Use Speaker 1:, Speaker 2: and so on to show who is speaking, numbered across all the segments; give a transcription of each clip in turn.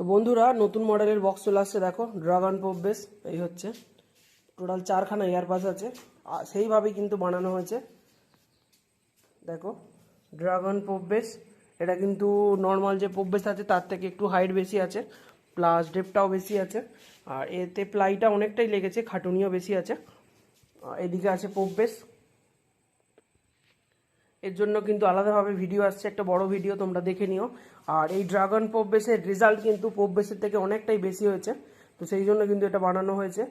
Speaker 1: তো বন্ধুরা, নতুন মডেলের বক্স চলে আসছে, দেখো ড্রাগন পববেস এই হচ্ছে। টোটাল চারখানা ইয়ারপাস আছে সেইভাবেই কিন্তু বানানো হয়েছে। দেখো ড্রাগন পববেস এটা কিন্তু নর্মাল যে পববেস আছে, তার থেকে একটু হাইট বেশি আছে প্লাস ডেপটাও বেশি আছে, আর এতে প্লাইটা অনেকটাই লেগেছে, খাটুনিও বেশি আছে। এদিকে আছে পববেস এর জন্য কিন্তু আলাদাভাবে ভিডিও আসছে, একটা বড় ভিডিও তোমরা দেখে নিও। আর এই ড্রাগন পববেসের রেজাল্ট কিন্তু পববেসের থেকে অনেকটাই বেশি হয়েছে, তো সেই জন্য কিন্তু এটা বানানো হয়েছে।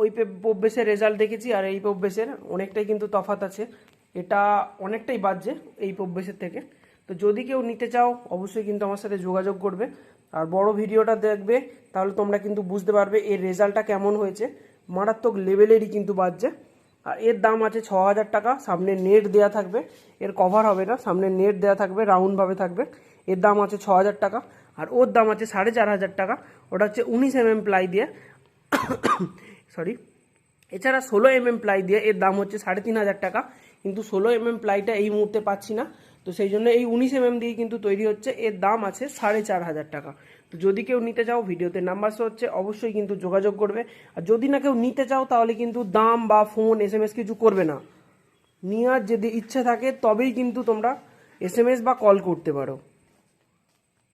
Speaker 1: ওই পববেসের রেজাল্ট দেখেছি, আর এই পববেসের অনেকটাই কিন্তু তফাত আছে। এটা অনেকটাই বাজছে এই পববেসের থেকে। তো যদি কেউ নিতে চাও, অবশ্যই কিন্তু আমার সাথে যোগাযোগ করবে। আর বড় ভিডিওটা দেখবে, তাহলে তোমরা কিন্তু বুঝতে পারবে এর রেজাল্টটা কেমন হয়েছে। মারাত্মক লেভেলেরই কিন্তু বাজছে। আর এর দাম আছে ছ হাজার টাকা, সামনে নেট দেওয়া থাকবে। এর কভার হবে না, সামনে নেট দেওয়া থাকবে রাউন্ডভাবে থাকবে। এর দাম আছে ছ হাজার টাকা, আর ওর দাম আছে সাড়ে চার হাজার টাকা। ওটা হচ্ছে উনিশ এম এম প্লাই দিয়ে। সরি এছাড়া ষোলো এম এম প্লাই দিয়ে এর দাম হচ্ছে সাড়ে তিন হাজার টাকা। কিন্তু ষোলো এম এম প্লাইটা এই মুহূর্তে পাচ্ছি না। তো সেই জন্য এই উনিশ এম এম দিয়ে কিন্তু তৈরি হচ্ছে। এর দাম আছে সাড়ে চার হাজার টাকা। যদি কেউ নিতে চাও, ভিডিওতে নাম্বার হচ্ছে, অবশ্যই কিন্তু যোগাযোগ করবে। আর যদি না কেউ নিতে চাও, তাহলে কিন্তু দাম বা ফোন এস এম এস কিছু করবে না। নেওয়ার যদি ইচ্ছে থাকে, তবেই কিন্তু তোমরা এস এম এস বা কল করতে পারো।